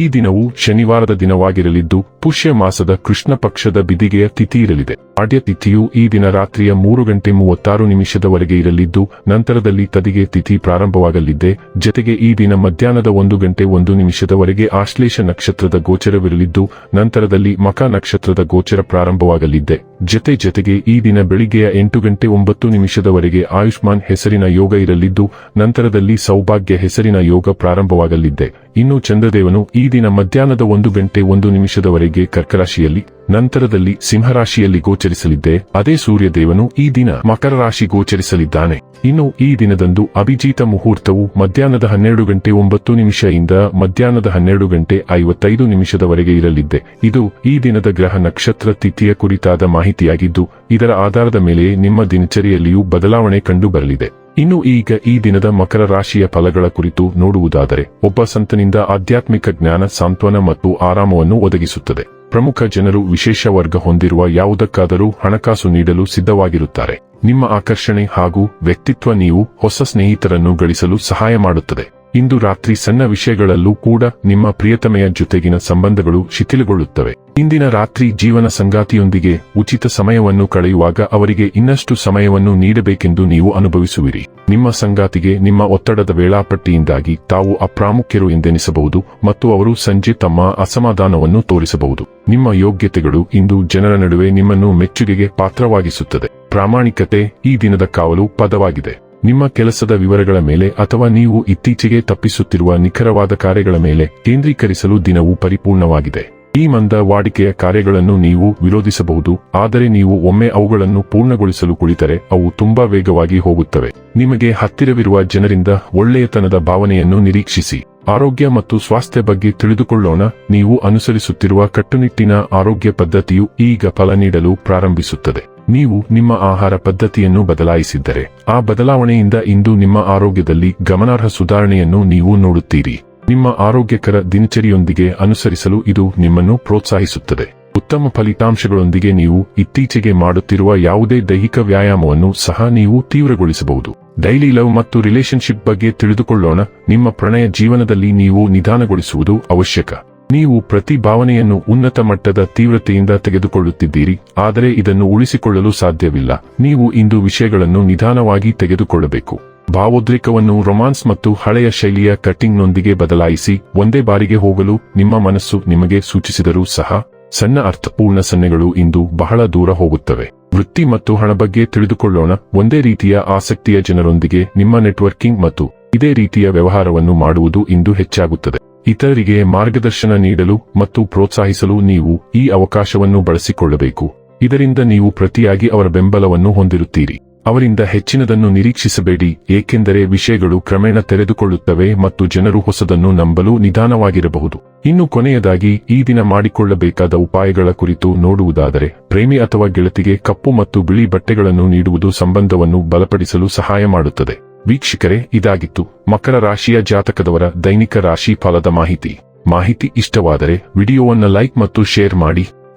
ಈ ದಿನವು ಶನಿವಾರದ ದಿನವಾಗಿರಲಿದ್ದು, ಪುಷ್ಯ ಮಾಸದ ಕೃಷ್ಣ ಪಕ್ಷದ ಬಿದಿಗೆಯ ತಿಥಿ ಇರಲಿದೆ. ಪಾಡ್ಯ ತಿಥಿಯು ಈ ದಿನ ರಾತ್ರಿಯ ಮೂರು ಗಂಟೆ ಮೂವತ್ತಾರು ನಿಮಿಷದವರೆಗೆ ಇರಲಿದ್ದು, ನಂತರದಲ್ಲಿ ತದಿಗೆ ತಿಥಿ ಪ್ರಾರಂಭವಾಗಲಿದ್ದೆ. ಜತೆಗೆ ಈ ದಿನ ಮಧ್ಯಾಹ್ನದ ಒಂದು ಗಂಟೆ ಒಂದು ನಿಮಿಷದವರೆಗೆ ಆಶ್ಲೇಷ ನಕ್ಷತ್ರದ ಗೋಚರವಿರಲಿದ್ದು, ನಂತರದಲ್ಲಿ ಮಕ ನಕ್ಷತ್ರದ ಗೋಚರ ಪ್ರಾರಂಭವಾಗಲಿದ್ದೆ. ಜತೆ ಜತೆಗೆ ಈ ದಿನ ಬೆಳಿಗ್ಗೆಯ ಎಂಟು ಗಂಟೆ ಒಂಬತ್ತು ನಿಮಿಷದವರೆಗೆ ಆಯುಷ್ಮಾನ್ ಹೆಸರಿನ ಯೋಗ ಇರಲಿದ್ದು, ನಂತರದಲ್ಲಿ ಸೌಭಾಗ್ಯ ಹೆಸರಿನ ಯೋಗ ಪ್ರಾರಂಭವಾಗಲಿದ್ದೆ. ಇನ್ನು ಚಂದ್ರದೇವನು ಈ ದಿನ ಮಧ್ಯಾಹ್ನದ ಒಂದು ಗಂಟೆ ಒಂದು ನಿಮಿಷದವರೆಗೆ ಕರ್ಕರಾಶಿಯಲ್ಲಿ ನಂತರದಲ್ಲಿ ಸಿಂಹರಾಶಿಯಲ್ಲಿ ಗೋಚರಿಸಲಿದ್ದೆ, ಅದೇ ಸೂರ್ಯದೇವನು ಈ ದಿನ ಮಕರ ರಾಶಿ ಗೋಚರಿಸಲಿದ್ದಾನೆ. ಇನ್ನು ಈ ದಿನದಂದು ಅಭಿಜೀತ ಮುಹೂರ್ತವು ಮಧ್ಯಾಹ್ನದ ಹನ್ನೆರಡು ಗಂಟೆ ಒಂಬತ್ತು ನಿಮಿಷದಿಂದ ಮಧ್ಯಾಹ್ನದ ಹನ್ನೆರಡು ಗಂಟೆ ಐವತ್ತೈದು ನಿಮಿಷದವರೆಗೆ ಇರಲಿದ್ದೆ. ಇದು ಈ ದಿನದ ಗ್ರಹ ನಕ್ಷತ್ರ ತಿಥಿಯ ಕುರಿತಾದ ಮಾಹಿತಿಯಾಗಿದ್ದು, ಇದರ ಆಧಾರದ ಮೇಲೆ ನಿಮ್ಮ ದಿನಚರಿಯಲ್ಲಿಯೂ ಬದಲಾವಣೆ ಕಂಡು ಬರಲಿದೆ ಇನ್ನು ಈಗ ಈ ದಿನದ ಮಕರ ರಾಶಿಯ ಫಲಗಳ ಕುರಿತು ನೋಡುವುದಾದರೆ, ಒಬ್ಬ ಸಂತನಿಂದ ಆಧ್ಯಾತ್ಮಿಕ ಜ್ಞಾನ ಸಾಂತ್ವನ ಮತ್ತು ಆರಾಮವನ್ನು ಒದಗಿಸುತ್ತದೆ. ಪ್ರಮುಖ ಜನರು ವಿಶೇಷ ವರ್ಗ ಹೊಂದಿರುವ ಯಾವುದಕ್ಕಾದರೂ ಹಣಕಾಸು ನೀಡಲು ಸಿದ್ಧವಾಗಿರುತ್ತಾರೆ. ನಿಮ್ಮ ಆಕರ್ಷಣೆ ಹಾಗೂ ವ್ಯಕ್ತಿತ್ವ ನೀವು ಹೊಸ ಸ್ನೇಹಿತರನ್ನು ಗಳಿಸಲು ಸಹಾಯ ಮಾಡುತ್ತದೆ. ಇಂದು ರಾತ್ರಿ ಸಣ್ಣ ವಿಷಯಗಳಲ್ಲೂ ಕೂಡ ನಿಮ್ಮ ಪ್ರಿಯತಮೆಯ ಜೊತೆಗಿನ ಸಂಬಂಧಗಳು ಶಿಥಿಲಗೊಳ್ಳುತ್ತವೆ. ಇಂದಿನ ರಾತ್ರಿ ಜೀವನ ಸಂಗಾತಿಯೊಂದಿಗೆ ಉಚಿತ ಸಮಯವನ್ನು ಕಳೆಯುವಾಗ ಅವರಿಗೆ ಇನ್ನಷ್ಟು ಸಮಯವನ್ನು ನೀಡಬೇಕೆಂದು ನೀವು ಅನುಭವಿಸುವಿರಿ. ನಿಮ್ಮ ಸಂಗಾತಿಗೆ ನಿಮ್ಮ ಒತ್ತಡದ ವೇಳಾಪಟ್ಟಿಯಿಂದಾಗಿ ತಾವು ಅಪ್ರಾಮುಖ್ಯರು ಎಂದೆನಿಸಬಹುದು ಮತ್ತು ಅವರು ಸಂಜೆ ತಮ್ಮ ಅಸಮಾಧಾನವನ್ನು ತೋರಿಸಬಹುದು. ನಿಮ್ಮ ಯೋಗ್ಯತೆಗಳು ಇಂದು ಜನರ ನಡುವೆ ನಿಮ್ಮನ್ನು ಮೆಚ್ಚುಗೆಗೆ ಪಾತ್ರವಾಗಿಸುತ್ತದೆ. ಪ್ರಾಮಾಣಿಕತೆ ಈ ದಿನದ ಕಾವಲು ಪದವಾಗಿದೆ. ನಿಮ್ಮ ಕೆಲಸದ ವಿವರಗಳ ಮೇಲೆ ಅಥವಾ ನೀವು ಇತ್ತೀಚೆಗೆ ತಪ್ಪಿಸುತ್ತಿರುವ ನಿಖರವಾದ ಕಾರ್ಯಗಳ ಮೇಲೆ ಕೇಂದ್ರೀಕರಿಸಲು ದಿನವು ಪರಿಪೂರ್ಣವಾಗಿದೆ. ಈ ಮಂದ ವಾಡಿಕೆಯ ಕಾರ್ಯಗಳನ್ನು ನೀವು ವಿರೋಧಿಸಬಹುದು, ಆದರೆ ನೀವು ಒಮ್ಮೆ ಅವುಗಳನ್ನು ಪೂರ್ಣಗೊಳಿಸಲು ಕುಳಿತರೆ ಅವು ತುಂಬಾ ವೇಗವಾಗಿ ಹೋಗುತ್ತವೆ. ನಿಮಗೆ ಹತ್ತಿರವಿರುವ ಜನರಿಂದ ಒಳ್ಳೆಯತನದ ಭಾವನೆಯನ್ನು ನಿರೀಕ್ಷಿಸಿ. ಆರೋಗ್ಯ ಮತ್ತು ಸ್ವಾಸ್ಥ್ಯ ಬಗ್ಗೆ ತಿಳಿದುಕೊಳ್ಳೋಣ, ನೀವು ಅನುಸರಿಸುತ್ತಿರುವ ಕಟ್ಟುನಿಟ್ಟಿನ ಆರೋಗ್ಯ ಪದ್ಧತಿಯು ಈಗ ಫಲ ನೀಡಲು ಪ್ರಾರಂಭಿಸುತ್ತದೆ. ನೀವು ನಿಮ್ಮ ಆಹಾರ ಪದ್ಧತಿಯನ್ನು ಬದಲಾಯಿಸಿದ್ದರೆ, ಆ ಬದಲಾವಣೆಯಿಂದ ಇಂದು ನಿಮ್ಮ ಆರೋಗ್ಯದಲ್ಲಿ ಗಮನಾರ್ಹ ಸುಧಾರಣೆಯನ್ನು ನೀವು ನೋಡುತ್ತೀರಿ. ನಿಮ್ಮ ಆರೋಗ್ಯಕರ ದಿನಚರಿಯೊಂದಿಗೆ ಅನುಸರಿಸಲು ಇದು ನಿಮ್ಮನ್ನು ಪ್ರೋತ್ಸಾಹಿಸುತ್ತದೆ. ಉತ್ತಮ ಫಲಿತಾಂಶಗಳೊಂದಿಗೆ ನೀವು ಇತ್ತೀಚೆಗೆ ಮಾಡುತ್ತಿರುವ ಯಾವುದೇ ದೈಹಿಕ ವ್ಯಾಯಾಮವನ್ನು ಸಹ ನೀವು ತೀವ್ರಗೊಳಿಸಬಹುದು. ಡೈಲಿ ಲವ್ ಮತ್ತು ರಿಲೇಶನ್ಶಿಪ್ ಬಗ್ಗೆ ತಿಳಿದುಕೊಳ್ಳೋಣ. ನಿಮ್ಮ ಪ್ರಣಯ ಜೀವನದಲ್ಲಿ ನೀವು ನಿಧಾನಗೊಳಿಸುವುದು ಅವಶ್ಯಕ. ನೀವು ಪ್ರತಿ ಭಾವನೆಯನ್ನು ಉನ್ನತ ಮಟ್ಟದ ತೀವ್ರತೆಯಿಂದ ತೆಗೆದುಕೊಳ್ಳುತ್ತಿದ್ದೀರಿ, ಆದರೆ ಇದನ್ನು ಉಳಿಸಿಕೊಳ್ಳಲು ಸಾಧ್ಯವಿಲ್ಲ. ನೀವು ಇಂದು ವಿಷಯಗಳನ್ನು ನಿಧಾನವಾಗಿ ತೆಗೆದುಕೊಳ್ಳಬೇಕು. ಭಾವೋದ್ರೇಕವನ್ನು ರೊಮಾನ್ಸ್ ಮತ್ತು ಹಳೆಯ ಶೈಲಿಯ ಕಟ್ಟಿಂಗ್ನೊಂದಿಗೆ ಬದಲಾಯಿಸಿ ಒಂದೇ ಬಾರಿಗೆ ಹೋಗಲು ನಿಮ್ಮ ಮನಸ್ಸು ನಿಮಗೆ ಸೂಚಿಸಿದರೂ ಸಹ ಸಣ್ಣ ಅರ್ಥಪೂರ್ಣ ಸನ್ನೆಗಳು ಇಂದು ಬಹಳ ದೂರ ಹೋಗುತ್ತವೆ. ವೃತ್ತಿ ಮತ್ತು ಹಣ ಬಗ್ಗೆ ತಿಳಿದುಕೊಳ್ಳೋಣ. ಒಂದೇ ರೀತಿಯ ಆಸಕ್ತಿಯ ಜನರೊಂದಿಗೆ ನಿಮ್ಮ ನೆಟ್ವರ್ಕಿಂಗ್ ಮತ್ತು ಇದೇ ರೀತಿಯ ವ್ಯವಹಾರವನ್ನು ಮಾಡುವುದು ಇಂದು ಹೆಚ್ಚಾಗುತ್ತದೆ. ಇತರರಿಗೆ ಮಾರ್ಗದರ್ಶನ ನೀಡಲು ಮತ್ತು ಪ್ರೋತ್ಸಾಹಿಸಲು ನೀವು ಈ ಅವಕಾಶವನ್ನು ಬಳಸಿಕೊಳ್ಳಬೇಕು. ಇದರಿಂದ ನೀವು ಪ್ರತಿಯಾಗಿ ಅವರ ಬೆಂಬಲವನ್ನು ಹೊಂದಿರುತ್ತೀರಿ. ಅವರಿಂದ ಹೆಚ್ಚಿನದನ್ನು ನಿರೀಕ್ಷಿಸಬೇಡಿ, ಏಕೆಂದರೆ ವಿಷಯಗಳು ಕ್ರಮೇಣ ತೆರೆದುಕೊಳ್ಳುತ್ತವೆ ಮತ್ತು ಜನರು ಹೊಸದನ್ನು ನಂಬಲು ನಿಧಾನವಾಗಿರಬಹುದು. ಇನ್ನು ಕೊನೆಯದಾಗಿ, ಈ ದಿನ ಮಾಡಿಕೊಳ್ಳಬೇಕಾದ ಉಪಾಯಗಳ ಕುರಿತು ನೋಡುವುದಾದರೆ, ಪ್ರೇಮಿ ಅಥವಾ ಗೆಳತಿಗೆ ಕಪ್ಪು ಮತ್ತು ಬಿಳಿ ಬಟ್ಟೆಗಳನ್ನು ನೀಡುವುದು ಸಂಬಂಧವನ್ನು ಬಲಪಡಿಸಲು ಸಹಾಯ ಮಾಡುತ್ತದೆ. ವೀಕ್ಷಕರೇ, ಇದಾಗಿತ್ತು. ಮಕರ ರಾಶಿಯ ಜಾತಕದವರ ದೈನಿಕ ರಾಶಿ ಫಲದ ಮಾಹಿತಿ. ಮಾಹಿತಿ ಇಷ್ಟವಾದರೆ, ವಿಡಿಯೋವನ್ನು ಲೈಕ್ ಮತ್ತು ಶೇರ್ ಮಾಡಿ.